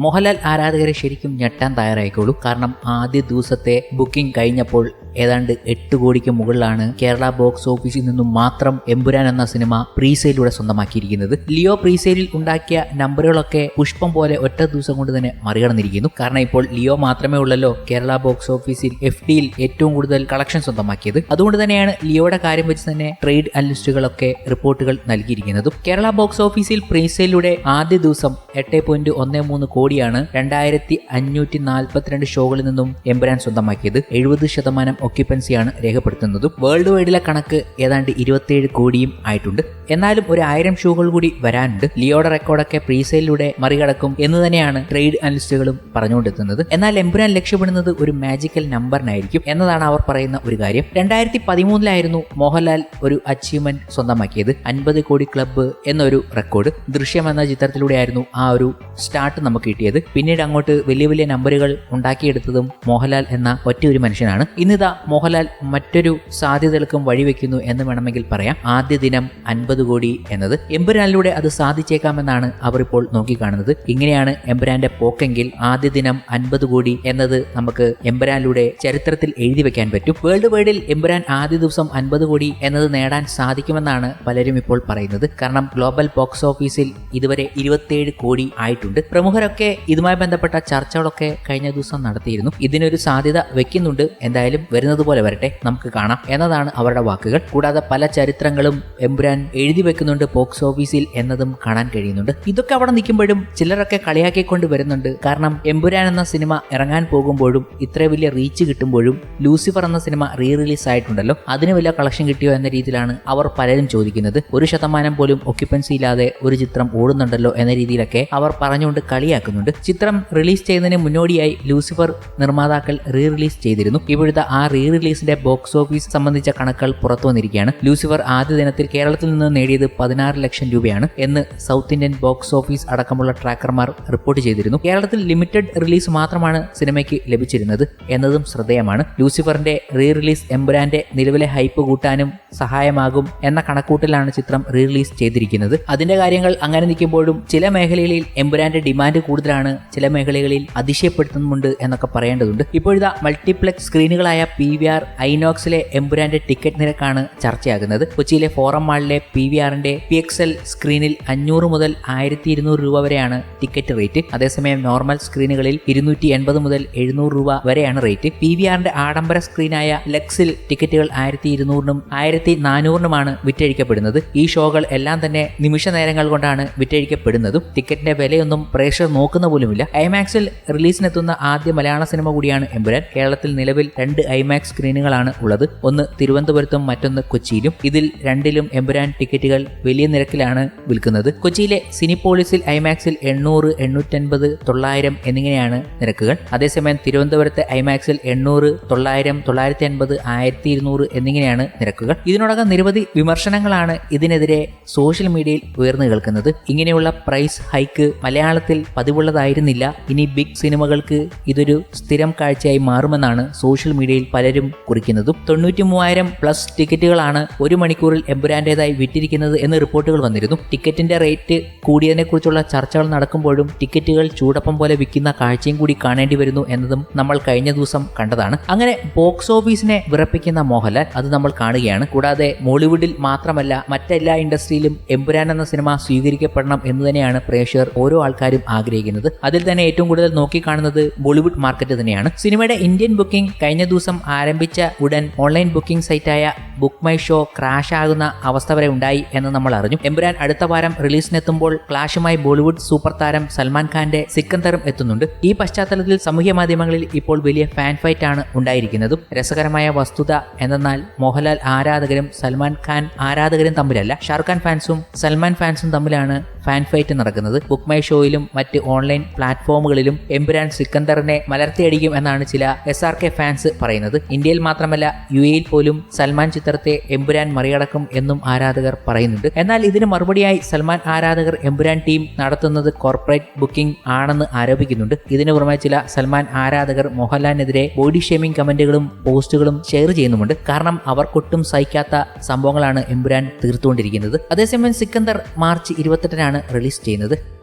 മോഹൻലാൽ ആരാധകരെ ശരിക്കും ഞെട്ടാൻ തയ്യാറായിക്കോളൂ. കാരണം ആദ്യ ദിവസത്തെ ബുക്കിംഗ് കഴിഞ്ഞപ്പോൾ ഏതാണ്ട് എട്ട് കോടിക്ക് മുകളിലാണ് കേരള ബോക്സ് ഓഫീസിൽ നിന്നും മാത്രം എമ്പുരാൻ എന്ന സിനിമ പ്രീസെയിലൂടെ സ്വന്തമാക്കിയിരിക്കുന്നത്. ലിയോ പ്രീസെയിലിൽ ഉണ്ടാക്കിയ നമ്പറുകളൊക്കെ പുഷ്പം പോലെ ഒറ്റ ദിവസം കൊണ്ട് തന്നെ മറികടന്നിരിക്കുന്നു. കാരണം ഇപ്പോൾ ലിയോ മാത്രമേ ഉള്ളല്ലോ കേരള ബോക്സ് ഓഫീസിൽ എഫ് ഡിയിൽ ഏറ്റവും കൂടുതൽ കളക്ഷൻ സ്വന്തമാക്കിയത്. അതുകൊണ്ട് തന്നെയാണ് ലിയോയുടെ കാര്യം വെച്ച് തന്നെ ട്രേഡ് അനലിസ്റ്റുകളൊക്കെ റിപ്പോർട്ടുകൾ നൽകിയിരിക്കുന്നതും. കേരള ബോക്സ് ഓഫീസിൽ പ്രീസെയിലൂടെ ആദ്യ ദിവസം എട്ട് പോയിന്റ് ഒന്ന് മൂന്ന് കോടിയാണ് രണ്ടായിരത്തി അഞ്ഞൂറ്റി നാൽപ്പത്തിരണ്ട് ഷോകളിൽ നിന്നും എമ്പുരാൻ സ്വന്തമാക്കിയത്. എഴുപത് ശതമാനം ഒക്യുപ്പൻസിയാണ് രേഖപ്പെടുത്തുന്നതും. വേൾഡ് വൈഡിലെ കണക്ക് ഏതാണ്ട് ഇരുപത്തിയേഴ് കോടിയും ആയിട്ടുണ്ട്. എന്നാലും ഒരു ആയിരം ഷൂകൾ കൂടി വരാനുണ്ട്. ലിയോയുടെ റെക്കോർഡൊക്കെ പ്രീസെയിലൂടെ മറികടക്കും എന്ന് തന്നെയാണ് ട്രേഡ് അനലിസ്റ്റുകളും പറഞ്ഞുകൊണ്ടെത്തുന്നത് എന്നാൽ എംപുരാൻ ലക്ഷ്യപ്പെടുന്നത് ഒരു മാജിക്കൽ നമ്പറിനായിരിക്കും എന്നതാണ് അവർ പറയുന്ന ഒരു കാര്യം. രണ്ടായിരത്തി പതിമൂന്നിലായിരുന്നു മോഹൻലാൽ ഒരു അച്ചീവ്മെന്റ് സ്വന്തമാക്കിയത്. അൻപത് കോടി ക്ലബ്ബ് എന്നൊരു റെക്കോർഡ് ദൃശ്യം എന്ന ചിത്രത്തിലൂടെ ആയിരുന്നു ആ ഒരു സ്റ്റാർട്ട് നമുക്ക് കിട്ടിയത്. പിന്നീട് അങ്ങോട്ട് വലിയ വലിയ നമ്പറുകൾ ഉണ്ടാക്കിയെടുത്തതും മോഹൻലാൽ എന്ന ഒറ്റ ഒരു മനുഷ്യനാണ് ഇന്നിതാ മോഹൻലാൽ മറ്റൊരു സാധ്യതകൾക്കും വഴിവെക്കുന്നു എന്ന് വേണമെങ്കിൽ പറയാം. ആദ്യ ദിനം അൻപത് കോടി എന്നത് എമ്പുരാനിലൂടെ അത് സാധിച്ചേക്കാമെന്നാണ് അവർ ഇപ്പോൾ നോക്കിക്കാണുന്നത്. ഇങ്ങനെയാണ് എമ്പുരാന്റെ പോക്കെങ്കിൽ ആദ്യ ദിനം അൻപത് കോടി എന്നത് നമുക്ക് എമ്പുരാനിലൂടെ ചരിത്രത്തിൽ എഴുതി വെക്കാൻ പറ്റും. വേൾഡ് വൈഡിൽ എമ്പുരാൻ ആദ്യ ദിവസം അൻപത് കോടി എന്നത് നേടാൻ സാധിക്കുമെന്നാണ് പലരും ഇപ്പോൾ പറയുന്നത്. കാരണം ഗ്ലോബൽ ബോക്സ് ഓഫീസിൽ ഇതുവരെ ഇരുപത്തിയേഴ് കോടി ആയിട്ടുണ്ട്. പ്രമുഖരൊക്കെ ഇതുമായി ബന്ധപ്പെട്ട ചർച്ചകളൊക്കെ കഴിഞ്ഞ ദിവസം നടത്തിയിരുന്നു. ഇതിനൊരു സാധ്യത വെക്കുന്നുണ്ട്. എന്തായാലും വരുന്നത് പോലെ വരട്ടെ നമുക്ക് കാണാം എന്നതാണ് അവരുടെ വാക്കുകൾ. കൂടാതെ പല ചരിത്രങ്ങളും എമ്പുരാൻ എഴുതി വെക്കുന്നുണ്ട് ബോക്സ് ഓഫീസിൽ എന്നതും കാണാൻ കഴിയുന്നുണ്ട്. ഇതൊക്കെ അവിടെ നിൽക്കുമ്പോഴും ചിലരൊക്കെ കളിയാക്കിക്കൊണ്ട് വരുന്നുണ്ട്. കാരണം എമ്പുരാൻ എന്ന സിനിമ ഇറങ്ങാൻ പോകുമ്പോഴും ഇത്ര വലിയ റീച്ച് കിട്ടുമ്പോഴും ലൂസിഫർ എന്ന സിനിമ റീ റിലീസ് ആയിട്ടുണ്ടല്ലോ. അതിന് വലിയ കളക്ഷൻ കിട്ടിയോ എന്ന രീതിയിലാണ് അവർ പലരും ചോദിക്കുന്നത്. ഒരു ശതമാനം പോലും ഒക്യുപ്പൻസി ഇല്ലാതെ ഒരു ചിത്രം ഓടുന്നുണ്ടല്ലോ എന്ന രീതിയിലൊക്കെ അവർ പറഞ്ഞുകൊണ്ട് കളിയാക്കുന്നുണ്ട്. ചിത്രം റിലീസ് ചെയ്യുന്നതിന് മുന്നോടിയായി ലൂസിഫർ നിർമ്മാതാക്കൾ റീ റിലീസ് ചെയ്തിരുന്നു. ഇപ്പോഴത്തെ ആ റീ റിലീസിന്റെ ബോക്സ് ഓഫീസ് സംബന്ധിച്ച കണക്കുകൾ പുറത്തു വന്നിരിക്കുകയാണ്. ലൂസിഫർ ആദ്യ ദിനത്തിൽ കേരളത്തിൽ നിന്ന് നേടിയത് പതിനാറ് ലക്ഷം രൂപയാണ് എന്ന് സൗത്ത് ഇന്ത്യൻ ബോക്സ് ഓഫീസ് അടക്കമുള്ള ട്രാക്കർമാർ റിപ്പോർട്ട് ചെയ്തിരുന്നു. കേരളത്തിൽ ലിമിറ്റഡ് റിലീസ് മാത്രമാണ് സിനിമയ്ക്ക് ലഭിച്ചിരുന്നത് എന്നതും ശ്രദ്ധേയമാണ്. ലൂസിഫറിന്റെ റീ റിലീസ് എംബുരാന്റെ നിലവിലെ ഹൈപ്പ് കൂട്ടാനും സഹായമാകും എന്ന കണക്കൂട്ടിലാണ് ചിത്രം റീ റിലീസ് ചെയ്തിരിക്കുന്നത്. അതിന്റെ കാര്യങ്ങൾ അങ്ങനെ നിൽക്കുമ്പോഴും ചില മേഖലകളിൽ എംബുരാന്റെ ഡിമാൻഡ് കൂടുതലാണ് ചില മേഖലകളിൽ അതിശയപ്പെടുത്തുന്നുണ്ട് എന്നൊക്കെ പറയേണ്ടതുണ്ട്. ഇപ്പോഴിതാ മൾട്ടിപ്ലക്സ് സ്ക്രീനുകളായ പി വി ആർ ഐനോക്സിലെ എംബുരാന്റെ ടിക്കറ്റ് നിരക്കാണ് ചർച്ചയാകുന്നത്. കൊച്ചിയിലെ ഫോറം മാളിലെ പി വി ആറിന്റെ പി എക്സ് എൽ സ്ക്രീനിൽ അഞ്ഞൂറ് മുതൽ ആയിരത്തി ഇരുന്നൂറ് രൂപ വരെയാണ് ടിക്കറ്റ് റേറ്റ്. അതേസമയം നോർമൽ സ്ക്രീനുകളിൽ ഇരുന്നൂറ്റി എൺപത് മുതൽ എഴുന്നൂറ് രൂപ വരെയാണ് റേറ്റ്. പി വി ആറിന്റെ ആഡംബര സ്ക്രീനായ ലെക്സിൽ ടിക്കറ്റുകൾ ആയിരത്തി ഇരുന്നൂറിനും ആയിരത്തി നാനൂറിനുമാണ് വിറ്റഴിക്കപ്പെടുന്നത്. ഈ ഷോകൾ എല്ലാം തന്നെ നിമിഷ നേരങ്ങൾ കൊണ്ടാണ് വിറ്റഴിക്കപ്പെടുന്നതും. ടിക്കറ്റിന്റെ വിലയൊന്നും പ്രേക്ഷകർ നോക്കുന്ന പോലുമില്ല. ഐമാക്സിൽ റിലീസിനെത്തുന്ന ആദ്യ മലയാള സിനിമ കൂടിയാണ് എമ്പുരാൻ കേരളത്തിൽ നിലവിൽ രണ്ട് ഐമാക്സ് സ്ക്രീനുകളാണ് ഉള്ളത്. ഒന്ന് തിരുവനന്തപുരത്തും മറ്റൊന്ന് കൊച്ചിയിലും. ഇതിൽ രണ്ടിലും എമ്പുരാൻ ടിക്കറ്റുകൾ വലിയ നിരക്കിലാണ് വിൽക്കുന്നത്. കൊച്ചിയിലെ സിനിപോളിസിൽ ഐമാക്സിൽ എണ്ണൂറ് എണ്ണൂറ്റൻപത് തൊള്ളായിരം എന്നിങ്ങനെയാണ് നിരക്കുകൾ. അതേസമയം തിരുവനന്തപുരത്തെ ഐമാക്സിൽ എണ്ണൂറ് തൊള്ളായിരം തൊള്ളായിരത്തി അൻപത് ആയിരത്തി ഇരുന്നൂറ് എന്നിങ്ങനെയാണ് നിരക്കുകൾ. ഇതിനോടകം നിരവധി വിമർശനങ്ങളാണ് ഇതിനെതിരെ സോഷ്യൽ മീഡിയയിൽ ഉയർന്നു കേൾക്കുന്നത്. ഇങ്ങനെയുള്ള പ്രൈസ് ഹൈക്ക് മലയാളത്തിൽ പതിവുള്ളതായിരുന്നില്ല. ഇനി ബിഗ് സിനിമകൾക്ക് ഇതൊരു സ്ഥിരം കാഴ്ചയായി മാറുമെന്നാണ് സോഷ്യൽ മീഡിയയിൽ പലരും കുറിക്കുന്നതും തൊണ്ണൂറ്റി മൂവായിരം പ്ലസ് ടിക്കറ്റുകളാണ് ഒരു മണിക്കൂറിൽ എമ്പുരാന്റേതായി വിറ്റിരിക്കുന്നത് എന്ന് റിപ്പോർട്ടുകൾ വന്നിരുന്നു. ടിക്കറ്റിന്റെ റേറ്റ് കൂടിയതിനെക്കുറിച്ചുള്ള ചർച്ചകൾ നടക്കുമ്പോഴും ടിക്കറ്റുകൾ ചൂടപ്പം പോലെ വിൽക്കുന്ന കാഴ്ചയും കൂടി കാണേണ്ടി വരുന്നു എന്നതും നമ്മൾ കഴിഞ്ഞ ദിവസം കണ്ടതാണ്. അങ്ങനെ ബോക്സ് ഓഫീസിനെ വിറപ്പിക്കുന്ന മോഹൻലാൽ അത് നമ്മൾ കാണുകയാണ്. കൂടാതെ മോളിവുഡിൽ മാത്രമല്ല മറ്റെല്ലാ ഇൻഡസ്ട്രിയിലും എമ്പുരാൻ എന്ന സിനിമ സ്വീകരിക്കപ്പെടണം എന്ന് തന്നെയാണ് പ്രേക്ഷകർ ഓരോ ആൾക്കാരും ആഗ്രഹിക്കുന്നത്. അതിൽ തന്നെ ഏറ്റവും കൂടുതൽ നോക്കിക്കാണുന്നത് ബോളിവുഡ് മാർക്കറ്റ് തന്നെയാണ്. സിനിമയുടെ ഇന്ത്യൻ ബുക്കിംഗ് കഴിഞ്ഞ ദിവസം ആരംഭിച്ച ഉടൻ ഓൺലൈൻ ബുക്കിംഗ് സൈറ്റായ ബുക്ക് മൈ ഷോ ക്രാഷ് ആകുന്ന അവസ്ഥ വരെ ഉണ്ടായി എന്ന് നമ്മൾ അറിഞ്ഞു. എമ്പുരാൻ അടുത്ത വാരം റിലീസിനെത്തുമ്പോൾ ക്ലാഷുമായി ബോളിവുഡ് സൂപ്പർ താരം സൽമാൻ ഖാന്റെ സിക്കന്തറും എത്തുന്നുണ്ട്. ഈ പശ്ചാത്തലത്തിൽ സാമൂഹ്യ മാധ്യമങ്ങളിൽ ഇപ്പോൾ വലിയ ഫാൻ ഫൈറ്റ് ആണ് ഉണ്ടായിരിക്കുന്നതും. രസകരമായ വസ്തുത എന്നാൽ മോഹൻലാൽ ആരാധകരും സൽമാൻ ഖാൻ ആരാധകരും തമ്മിലല്ല. ഷാറുഖ് ഖാൻ ഫാൻസും സൽമാൻ ഫാൻസും തമ്മിലാണ് ഫാൻ ഫൈറ്റ് നടക്കുന്നത്. ബുക്ക് മൈ ഷോയിലും മറ്റ് ഓൺലൈൻ പ്ലാറ്റ്ഫോമുകളിലും എമ്പുരാൻ സിക്കന്ദറിനെ മലർത്തിയടിക്കും എന്നാണ് ചില എസ് ആർ കെ ഫാൻസ് പറയുന്നത്. ഇന്ത്യയിൽ മാത്രമല്ല യു എയിൽ പോലും സൽമാൻ ചിത്രത്തെ എമ്പുരാൻ മറികടക്കും എന്നും ആരാധകർ പറയുന്നുണ്ട്. എന്നാൽ ഇതിന് മറുപടിയായി സൽമാൻ ആരാധകർ എമ്പുരാൻ ടീം നടത്തുന്നത് കോർപ്പറേറ്റ് ബുക്കിംഗ് ആണെന്ന് ആരോപിക്കുന്നുണ്ട്. ഇതിനു പുറമെ ചില സൽമാൻ ആരാധകർ മോഹൻലാലിനെതിരെ ബോഡി ഷേമിംഗ് കമന്റുകളും പോസ്റ്റുകളും ഷെയർ ചെയ്യുന്നുമുണ്ട്. കാരണം അവർക്കൊട്ടും സഹിക്കാത്ത സംഭവങ്ങളാണ് എമ്പുരാൻ തീർത്തുകൊണ്ടിരിക്കുന്നത്. അതേസമയം സിക്കന്ദർ മാർച്ച് ഇരുപത്തെട്ടിനാണ് റിലീസ് ചെയ്യുന്നത്.